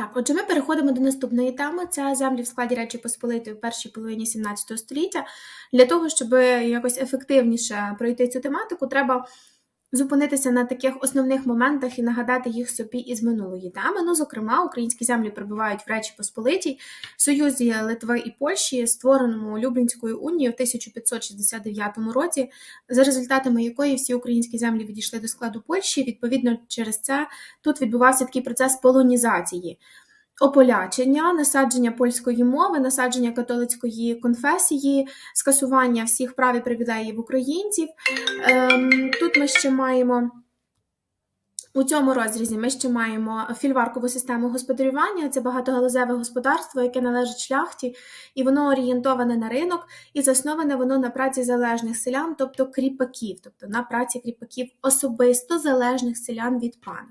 Так, отже, ми переходимо до наступної теми. Це землі в складі Речі Посполитої в першій половині 17 століття. Для того, щоб якось ефективніше пройти цю тематику, треба зупинитися на таких основних моментах і нагадати їх собі із минулої теми. Ну, зокрема, українські землі перебувають в Речі Посполитій, в Союзі Литви і Польщі, створеному Люблінською унією в 1569 році, за результатами якої всі українські землі відійшли до складу Польщі. Відповідно, через це тут відбувався такий процес полонізації ополячення, насадження польської мови, насадження католицької конфесії, скасування всіх прав і привілеїв українців. Ем, ми ще маємо. У цьому розрізі ми ще маємо фільваркову систему господарювання. Це багатогалузеве господарство, яке належить шляхті, і воно орієнтоване на ринок і засноване воно на праці залежних селян, тобто кріпаків, тобто на праці кріпаків особисто залежних селян від пана.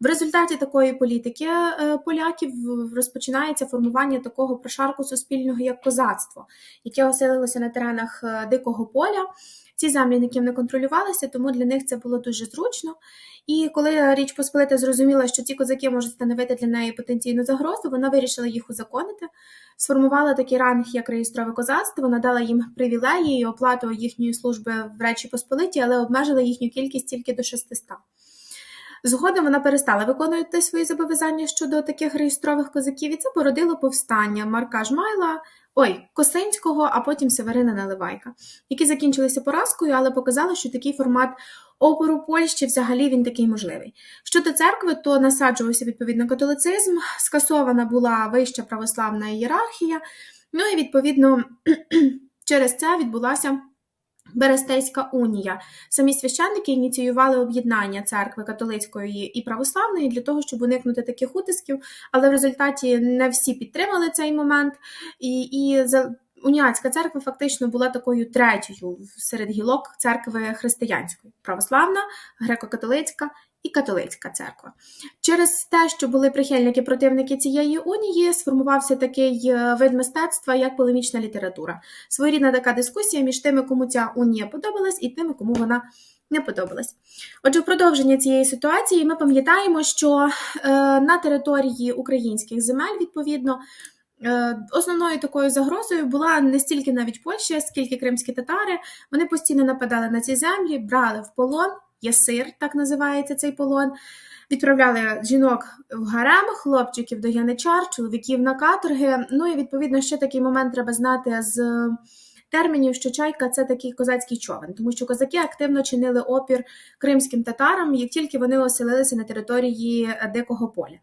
В результаті такої політики е, поляків розпочинається формування такого прошарку суспільного як козацтво, яке оселилося на теренах е, дикого поля. Ці землі ніким не контролювалися, тому для них це було дуже зручно. І коли Річ Посполита зрозуміла, що ці козаки можуть становити для неї потенційну загрозу, вона вирішила їх узаконити, сформувала такий ранг як реєстрове козацтво, надала їм привілеї і оплату їхньої служби в Речі Посполиті, але обмежила їхню кількість тільки до 600. Згодом вона перестала виконувати свої зобов'язання щодо таких реєстрових козаків, і це породило повстання Марка Жмайла, ой, Косинського, а потім Северина Наливайка, які закінчилися поразкою, але показали, що такий формат опору Польщі взагалі він такий можливий. Щодо церкви, то насаджувався відповідно католицизм, скасована була вища православна ієрархія, ну і відповідно через це відбулася. Берестейська унія. Самі священники ініціювали об'єднання церкви католицької і православної для того, щоб уникнути таких утисків, але в результаті не всі підтримали цей момент, і і уніатська церква фактично була такою третьою серед гілок церкви християнської православна, греко-католицька і католицька церква. Через те, що були прихильники противники цієї унії, сформувався такий е, вид мистецтва, як полемічна література. Своєрідна така дискусія між тими, кому ця унія подобалась, і тими, кому вона не подобалась. Отже, в продовження цієї ситуації ми пам'ятаємо, що е, на території українських земель, відповідно, е, Основною такою загрозою була не стільки навіть Польща, скільки кримські татари. Вони постійно нападали на ці землі, брали в полон. Ясир, так називається цей полон. Відправляли жінок в гарем, хлопчиків до яничар, чоловіків на каторги. Ну і відповідно ще такий момент треба знати з термінів, що чайка це такий козацький човен, тому що козаки активно чинили опір кримським татарам, як тільки вони оселилися на території Дикого поля.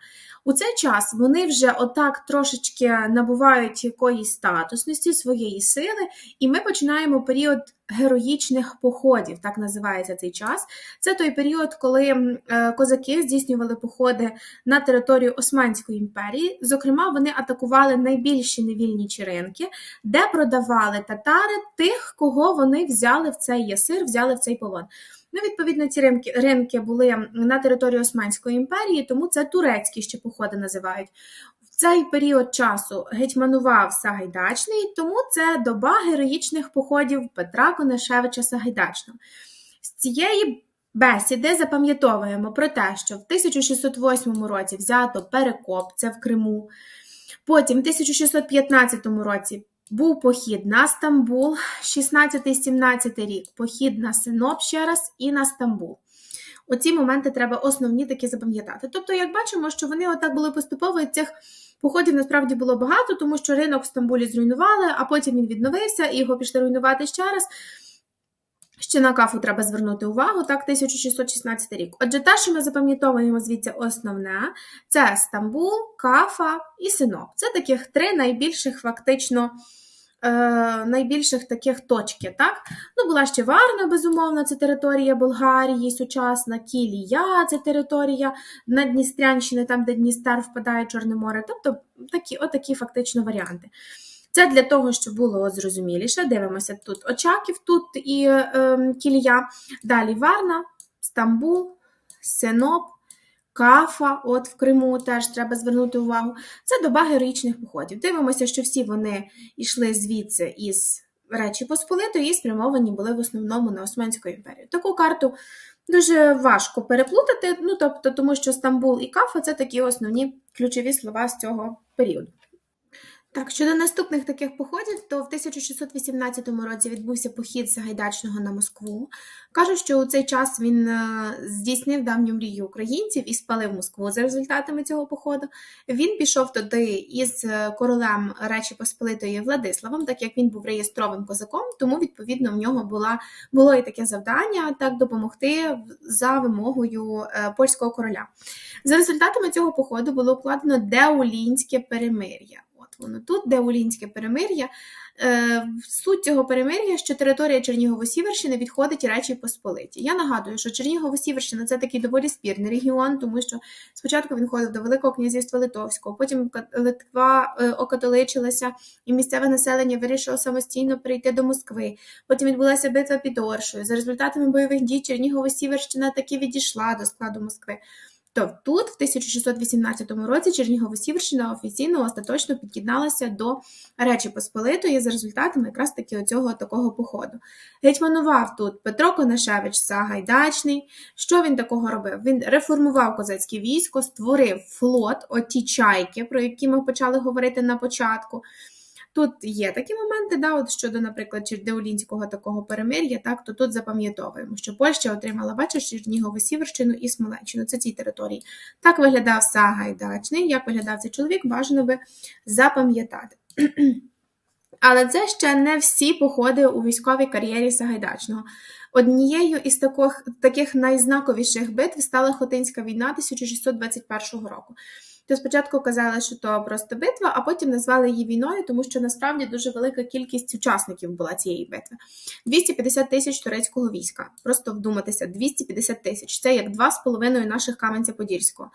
У цей час вони вже отак трошечки набувають якоїсь статусності, своєї сили, і ми починаємо період героїчних походів, так називається цей час. Це той період, коли е, козаки здійснювали походи на територію Османської імперії. Зокрема, вони атакували найбільші невільні черенки, де продавали татари тих, кого вони взяли в цей ясир, взяли в цей полон. Ну, відповідно, ці ринки ринки були на території Османської імперії, тому це турецькі ще походи називають. В цей період часу гетьманував Сагайдачний, тому це доба героїчних походів Петра Конашевича Сагайдачного. З цієї бесіди запам'ятовуємо про те, що в 1608 році взято Перекоп, це в Криму. Потім, в 1615 році, був похід на Стамбул, 16-17 рік, похід на Синоп ще раз і на Стамбул. Оці моменти треба основні такі запам'ятати. Тобто, як бачимо, що вони отак були поступово, і цих походів насправді було багато, тому що ринок в Стамбулі зруйнували, а потім він відновився і його пішли руйнувати ще раз. Ще на кафу треба звернути увагу, так, 1616 рік. Отже, те, що ми запам'ятовуємо звідси основне, це Стамбул, Кафа і Синоп. Це таких три найбільших фактично е, найбільших таких точки. так? Ну, Була ще Варна, безумовно, це територія Болгарії, сучасна, Кілія це територія Надністрянщини, там, де Дністер впадає Чорне море. Тобто такі, отакі фактично варіанти. Це для того, щоб було зрозуміліше. Дивимося тут Очаків, тут і е, Кілія. Далі Варна, Стамбул, Синоп, Кафа, от в Криму теж треба звернути увагу. Це доба героїчних походів. Дивимося, що всі вони йшли звідси із Речі Посполитої і спрямовані були в основному на Османську імперію. Таку карту Дуже важко переплутати, ну тобто, тому що Стамбул і Кафа це такі основні ключові слова з цього періоду. Так, щодо наступних таких походів, то в 1618 році відбувся похід Сагайдачного на Москву. Кажуть, що у цей час він е, здійснив давню мрію українців і спалив Москву за результатами цього походу. Він пішов туди із е, королем Речі Посполитої Владиславом, так як він був реєстровим козаком, тому відповідно в нього була було і таке завдання так допомогти за вимогою е, польського короля. За результатами цього походу було укладено Деулінське перемир'я. От тут, де Улінське перемир'я. Е, Суть цього перемир'я, що територія Чернігово-Сіверщини відходить Речі Посполиті. Я нагадую, що Чернігово-Сіверщина це такий доволі спірний регіон, тому що спочатку він ходив до Великого князівства Литовського, потім Литва е, окатоличилася, і місцеве населення вирішило самостійно перейти до Москви. Потім відбулася битва під Оршою. За результатами бойових дій Чернігово-Сіверщина таки відійшла до складу Москви. То тут, в 1618 році, Чернігово-Сіверщина офіційно остаточно під'єдналася до Речі Посполитої за результатами якраз таки оцього такого походу. Гетьманував тут Петро Конашевич Сагайдачний. Що він такого робив? Він реформував козацьке військо, створив флот, оті чайки, про які ми почали говорити на початку. Тут є такі моменти, да, от щодо, наприклад, Чердеолінського такого перемир'я, так, то тут запам'ятовуємо, що Польща отримала, бачиш, Чернігову Сіверщину і Смоленщину. Це ці території. Так виглядав Сагайдачний, як виглядав цей чоловік, бажано би запам'ятати. Але це ще не всі походи у військовій кар'єрі Сагайдачного. Однією із таких, таких найзнаковіших битв стала Хотинська війна 1621 року то спочатку казали, що то просто битва, а потім назвали її війною, тому що насправді дуже велика кількість учасників була цієї битви. 250 тисяч турецького війська. Просто вдуматися, 250 тисяч. Це як два з половиною наших Кам'янця-Подільського.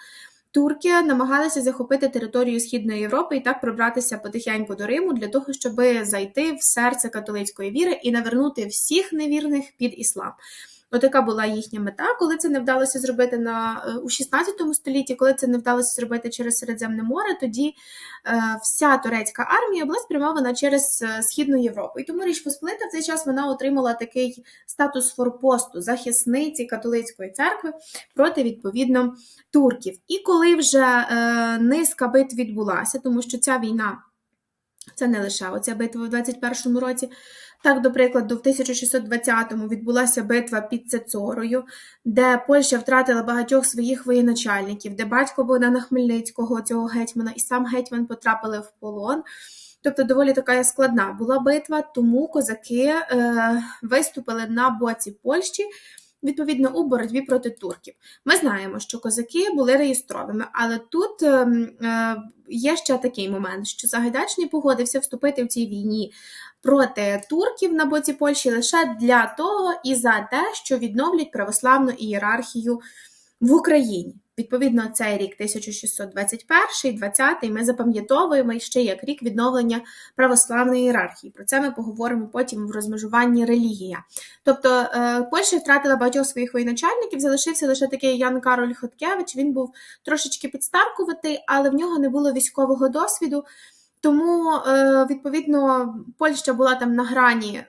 Турки намагалися захопити територію Східної Європи і так пробратися потихеньку до Риму для того, щоб зайти в серце католицької віри і навернути всіх невірних під іслам. Отака була їхня мета. Коли це не вдалося зробити на е, у 16 столітті, коли це не вдалося зробити через Середземне море, тоді е, вся турецька армія була спрямована через е, Східну Європу. І тому Річ Посполита в цей час вона отримала такий статус форпосту захисниці католицької церкви проти відповідно турків. І коли вже низка бит відбулася, тому що ця війна. Це не лише оця битва в 21-му році. Так, до прикладу, в 1620-му відбулася битва під Цецорою, де Польща втратила багатьох своїх воєначальників, де батько Богдана Хмельницького, цього гетьмана, і сам гетьман потрапили в полон. Тобто доволі така складна була битва, тому козаки е, виступили на боці Польщі відповідно у боротьбі проти турків. Ми знаємо, що козаки були реєстровими, але тут ем, е, є ще такий момент, що Загайдачний погодився вступити в цій війні проти турків на боці Польщі лише для того і за те, що відновлять православну ієрархію в Україні. Відповідно, цей рік 1621, 20 ми запам'ятовуємо ще як рік відновлення православної ієрархії. Про це ми поговоримо потім в розмежуванні релігія. Тобто е, Польща втратила багатьох своїх воєначальників, залишився лише такий Ян Кароль Хоткевич. Він був трошечки підстаркуватий, але в нього не було військового досвіду. Тому, е, відповідно, Польща була там на грані е,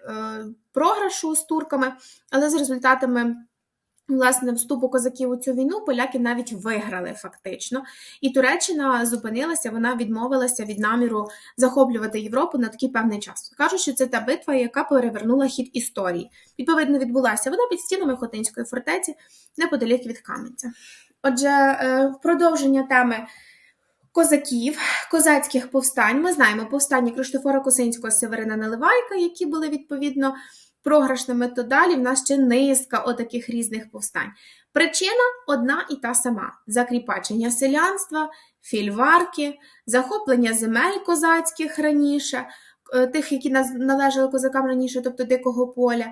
програшу з турками, але з результатами. Власне, вступу козаків у цю війну поляки навіть виграли фактично, і Туреччина зупинилася, вона відмовилася від наміру захоплювати Європу на такий певний час. Кажуть, що це та битва, яка перевернула хід історії. Відповідно, відбулася вона під стінами Хотинської фортеці неподалік від Кам'янця. Отже, е, в продовження теми козаків, козацьких повстань ми знаємо повстання Криштофора Косинського Северина Наливайка, які були відповідно програшними, то далі в нас ще низка отаких різних повстань. Причина одна і та сама: закріпачення селянства, фільварки, захоплення земель козацьких раніше, е, тих, які належали козакам раніше, тобто дикого поля.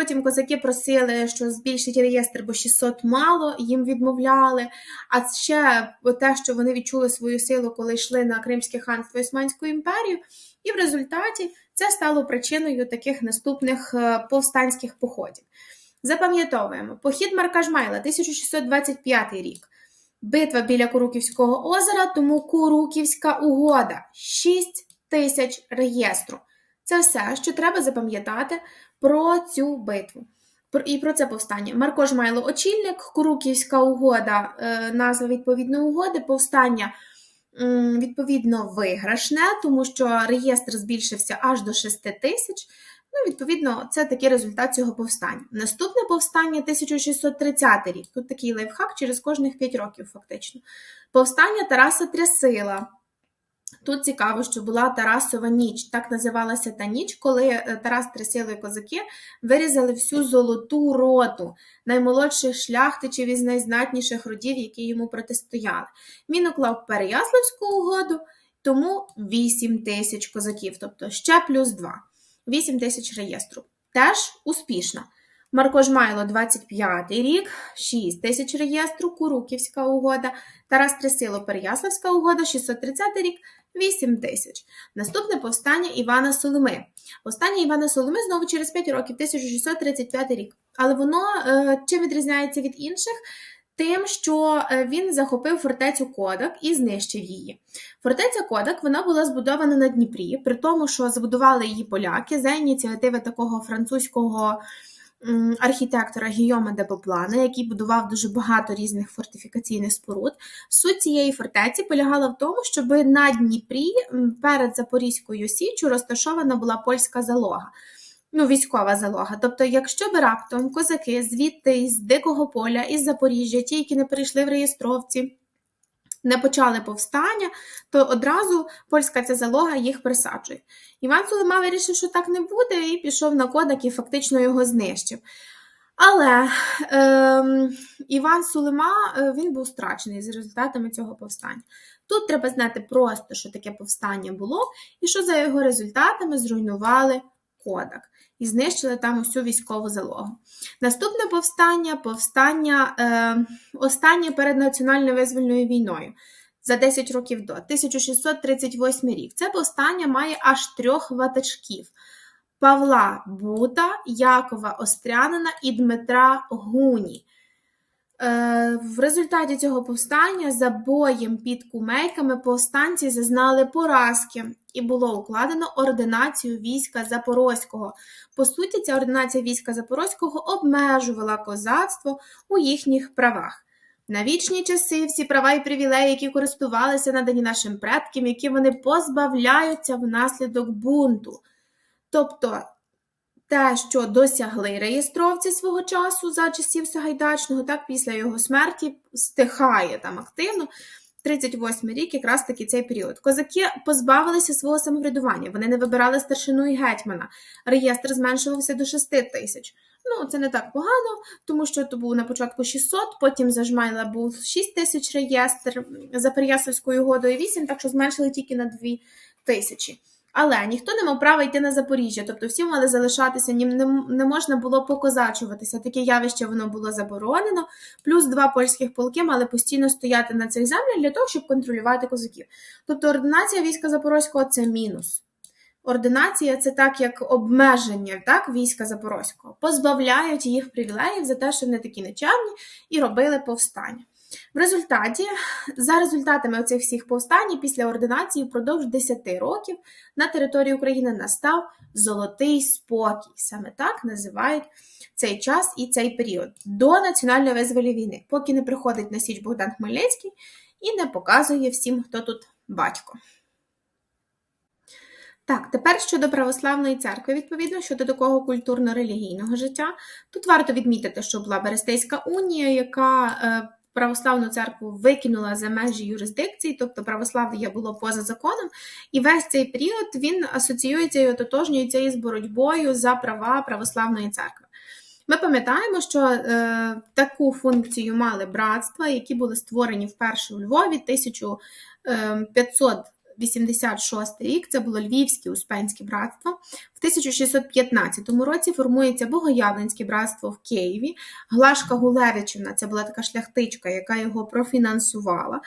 Потім козаки просили, що збільшить реєстр, бо 600 мало, їм відмовляли. А ще те, що вони відчули свою силу, коли йшли на Кримське ханство Османську імперію, і в результаті це стало причиною таких наступних е, повстанських походів. Запам'ятовуємо, похід Марка Жмайла, 1625 рік. Битва біля Куруківського озера, тому Куруківська угода 6 тисяч реєстру. Це все, що треба запам'ятати про цю битву. І про це повстання. Марко Жмайло очільник, Куруківська угода, е, назва відповідно угоди, повстання відповідно виграшне, тому що реєстр збільшився аж до 6 тисяч. Ну, відповідно, це такий результат цього повстання. Наступне повстання 1630 рік. Тут такий лайфхак через кожних 5 років, фактично. Повстання Тараса Трясила. Тут цікаво, що була Тарасова ніч. Так називалася та ніч, коли е, Тарас Трясило і козаки вирізали всю золоту роту наймолодших шляхтичів із найзнатніших родів, які йому протистояли. Він уклав Переяславську угоду, тому 8 тисяч козаків, тобто ще плюс 2. 8 тисяч реєстру. Теж успішно. Марко Жмайло 25 рік, 6 тисяч реєстру, Куруківська угода, Тарас Трясило, Переяславська угода, 630 рік, 8 тисяч. Наступне повстання Івана Соломи. Повстання Івана Соломи знову через 5 років, 1635 рік. Але воно е, чим відрізняється від інших? Тим, що е, він захопив фортецю Кодак і знищив її. Фортеця Кодак вона була збудована на Дніпрі, при тому, що збудували її поляки за ініціативи такого французького архітектора Гійома де Поплана, який будував дуже багато різних фортифікаційних споруд. Суть цієї фортеці полягала в тому, щоб на Дніпрі перед Запорізькою Січчю розташована була польська залога. Ну, військова залога. Тобто, якщо би раптом козаки звідти з Дикого поля, із Запоріжжя, ті, які не прийшли в реєстровці, не почали повстання, то одразу польська ця залога їх присаджує. Іван Сулема вирішив, що так не буде, і пішов на кодак і фактично його знищив. Але ем, Іван Сулема е, він був страчений за результатами цього повстання. Тут треба знати просто, що таке повстання було, і що за його результатами зруйнували кодак і знищили там усю військову залогу. Наступне повстання повстання е, останнє перед національно визвольною війною за 10 років до 1638 рік. Це повстання має аж трьох ватажків. Павла Бута, Якова Острянина і Дмитра Гуні. Е, В результаті цього повстання за боєм під кумейками повстанці зазнали поразки і було укладено ординацію війська Запорозького. По суті, ця ординація війська Запорозького обмежувала козацтво у їхніх правах. На вічні часи всі права і привілеї, які користувалися надані нашим предкам, які вони позбавляються внаслідок бунту. Тобто те, що досягли реєстровці свого часу за часів Сагайдачного, так після його смерті стихає там активно. 38 рік, якраз таки цей період. Козаки позбавилися свого самоврядування, вони не вибирали старшину і гетьмана. Реєстр зменшувався до 6 тисяч. Ну, це не так погано, тому що то був на початку 600, потім за Жмайла був 6 тисяч реєстр, за Переяславською угодою 8, так що зменшили тільки на 2 тисячі. Але ніхто не мав права йти на Запоріжжя, тобто всі мали залишатися, не, можна було покозачуватися. Таке явище воно було заборонено. Плюс два польських полки мали постійно стояти на цих землях для того, щоб контролювати козаків. Тобто ординація війська Запорозького це мінус. Ординація це так як обмеження так, війська Запорозького. Позбавляють їх привілеїв за те, що вони такі нечемні і робили повстання. В результаті, за результатами цих всіх повстань, після ординації впродовж 10 років на території України настав золотий спокій. Саме так називають цей час і цей період до національної визволі війни, поки не приходить на Січ Богдан Хмельницький і не показує всім, хто тут батько. Так, тепер щодо православної церкви, відповідно, щодо такого культурно-релігійного життя, тут варто відмітити, що була Берестейська унія, яка е, православну церкву викинула за межі юрисдикції, тобто православ'я було поза законом, і весь цей період він асоціюється і ототожнюється із боротьбою за права православної церкви. Ми пам'ятаємо, що е, таку функцію мали братства, які були створені вперше у Львові 1586 рік. Це було Львівське Успенське братство. В 1615 році формується Богоявленське братство в Києві. Глашка Гулевичівна, це була така шляхтичка, яка його профінансувала.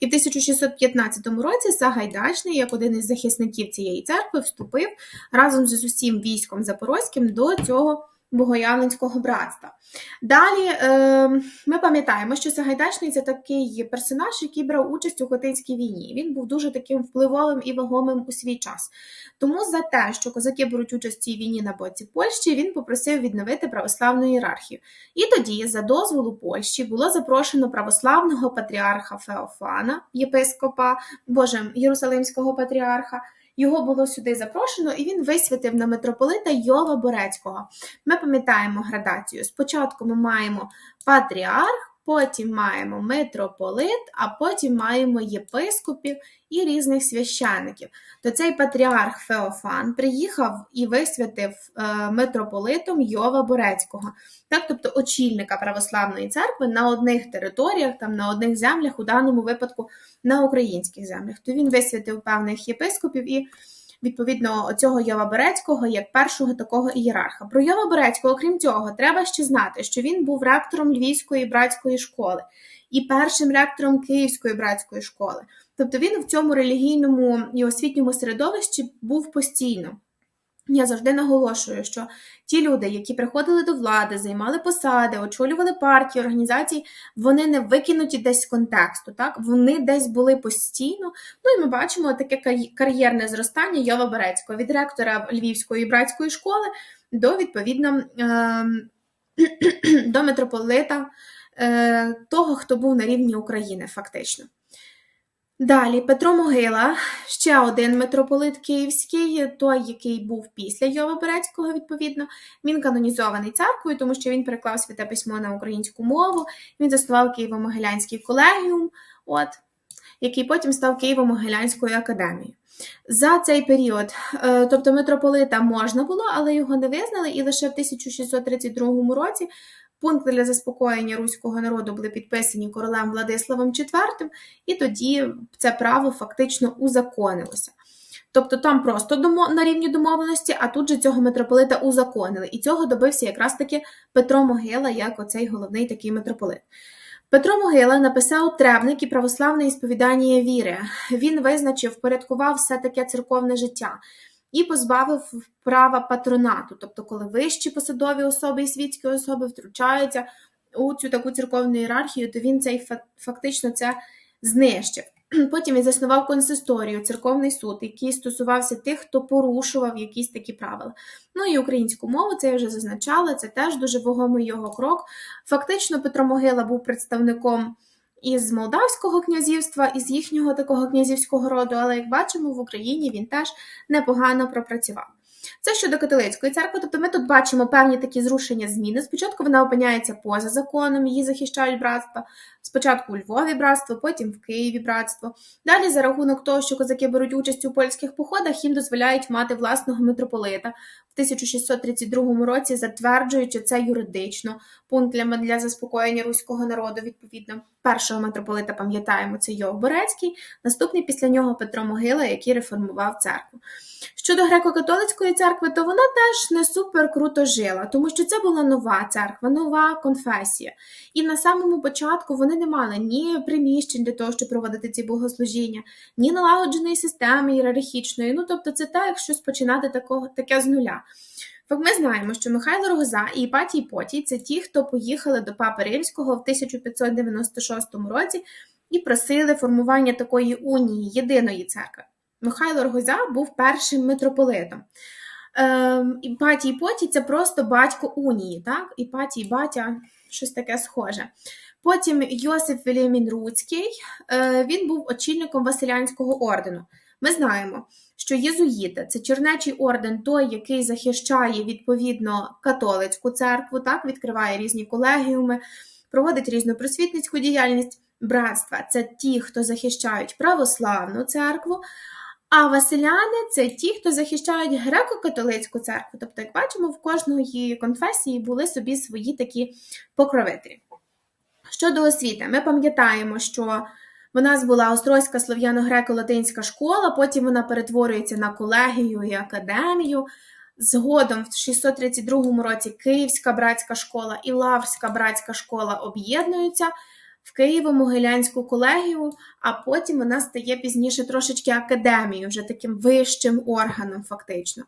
І в 1615 році Сагайдачний, як один із захисників цієї церкви, вступив разом з усім військом Запорозьким до цього Богоявленського братства. Далі е, ми пам'ятаємо, що Сагайдачний це такий персонаж, який брав участь у Хотинській війні. Він був дуже таким впливовим і вагомим у свій час. Тому за те, що козаки беруть участь в цій війні на боці Польщі, він попросив відновити православну ієрархію. І тоді, за дозволу Польщі, було запрошено православного патріарха Феофана, єпископа Боже, Єрусалимського патріарха. Його було сюди запрошено, і він висвятив на митрополита Йова Борецького. Ми пам'ятаємо градацію. Спочатку ми маємо патріарх, потім маємо митрополит, а потім маємо єпископів і різних священиків. То цей патріарх Феофан приїхав і висвятив е, митрополитом Йова Борецького, так, тобто очільника православної церкви на одних територіях, там на одних землях, у даному випадку на українських землях. То він висвятив певних єпископів і. Відповідно, цього Йова Борецького як першого такого ієрарха. Про Йова Борецького, окрім цього, треба ще знати, що він був ректором Львівської братської школи і першим ректором Київської братської школи. Тобто він в цьому релігійному і освітньому середовищі був постійно. Я завжди наголошую, що ті люди, які приходили до влади, займали посади, очолювали партії, організації, вони не викинуті десь з контексту, так вони десь були постійно. Ну і ми бачимо таке кар'єрне зростання Йова Берецького від ректора Львівської братської школи до відповідно ем, до митрополита е, того, хто був на рівні України, фактично. Далі Петро Могила, ще один митрополит Київський, той, який був після Йова Берецького, відповідно. Він канонізований церквою, тому що він переклав святе письмо на українську мову. Він заснував Києво-Могилянський колегіум, от, який потім став Києво-Могилянською академією. За цей період, е, тобто митрополита можна було, але його не визнали, і лише в 1632 році Пункти для заспокоєння руського народу були підписані королем Владиславом IV, і тоді це право фактично узаконилося. Тобто там просто на рівні домовленості, а тут же цього митрополита узаконили. І цього добився якраз таки Петро Могила, як оцей головний такий митрополит. Петро Могила написав требник і православне ісповідання віри. Він визначив, впорядкував все таке церковне життя і позбавив права патронату, тобто, коли вищі посадові особи і світські особи втручаються у цю таку церковну ієрархію, то він цей фактично це знищив. Потім він заснував консисторію, церковний суд, який стосувався тих, хто порушував якісь такі правила. Ну і українську мову це я вже зазначала, це теж дуже вагомий його крок. Фактично, Петро Могила був представником із Молдавського князівства, із їхнього такого князівського роду, але як бачимо, в Україні він теж непогано пропрацював. Це щодо католицької церкви, тобто ми тут бачимо певні такі зрушення зміни. Спочатку вона опиняється поза законом, її захищають братства. Спочатку у Львові братство, потім в Києві братство. Далі, за рахунок того, що козаки беруть участь у польських походах, їм дозволяють мати власного митрополита. В 1632 році затверджуючи це юридично пунктами для заспокоєння руського народу, відповідно. Першого митрополита пам'ятаємо, це Йов Борецький, наступний після нього Петро Могила, який реформував церкву. Щодо греко-католицької церкви, то вона теж не супер круто жила, тому що це була нова церква, нова конфесія. І на самому початку вони не мали ні приміщень для того, щоб проводити ці богослужіння, ні налагодженої системи ієрархічної. Ну тобто, це так, як щось починати такого таке з нуля. Ми знаємо, що Михайло Рогоза і Іпатій Потій це ті, хто поїхали до Папи Римського в 1596 році і просили формування такої унії, єдиної церкви. Михайло Рогоза був першим митрополитом. Ем, Іпатій Потій це просто батько унії, так? Іпатій батя щось таке схоже. Потім Йосип Велімін Руцький, е, він був очільником Василянського ордену. Ми знаємо, що єзуїти це чернечий орден, той, який захищає відповідно католицьку церкву, так відкриває різні колегіуми, проводить різну просвітницьку діяльність. Братства це ті, хто захищають православну церкву. А Василяни це ті, хто захищають греко-католицьку церкву. Тобто, як бачимо, в кожної конфесії були собі свої такі покровителі. Щодо освіти, ми пам'ятаємо, що в нас була Острозька слов'яно-греко-латинська школа, потім вона перетворюється на колегію і академію. Згодом, в 632 році, Київська братська школа і Лаврська братська школа об'єднуються в Києво-Могилянську колегію, а потім вона стає пізніше трошечки академією, вже таким вищим органом, фактично.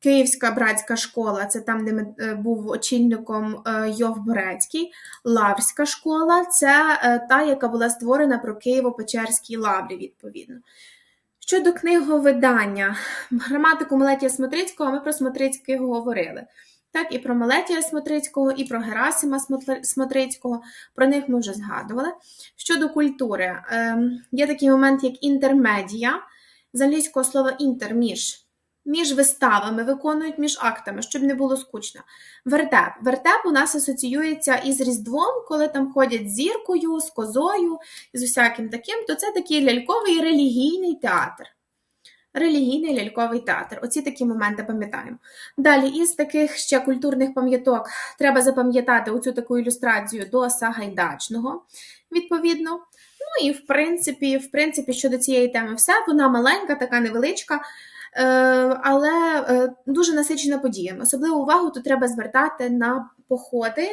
Київська братська школа це там, де е, був очільником е, Йов Борецький. Лаврська школа це е, та, яка була створена про Києво-Печерській лаврі, відповідно. Щодо книговидання, граматику Мелетія Смотрицького ми про Смотрицького говорили. Так, і про Мелетія Смотрицького, і про Герасима Смотрицького. Про них ми вже згадували. Щодо культури, ем, є такий момент, як інтермедія, з англійського слова інтер між. Виставами виконують між актами, щоб не було скучно. Вертеп. Вертеп у нас асоціюється із Різдвом, коли там ходять з зіркою, з козою, з усяким таким, то це такий ляльковий релігійний театр. Релігійний ляльковий театр. Оці такі моменти пам'ятаємо. Далі, із таких ще культурних пам'яток треба запам'ятати оцю таку ілюстрацію до Сагайдачного, відповідно. Ну і в принципі, в принципі, щодо цієї теми, все. Вона маленька, така невеличка, але е, дуже насичена подіями. Особливу увагу тут треба звертати на походи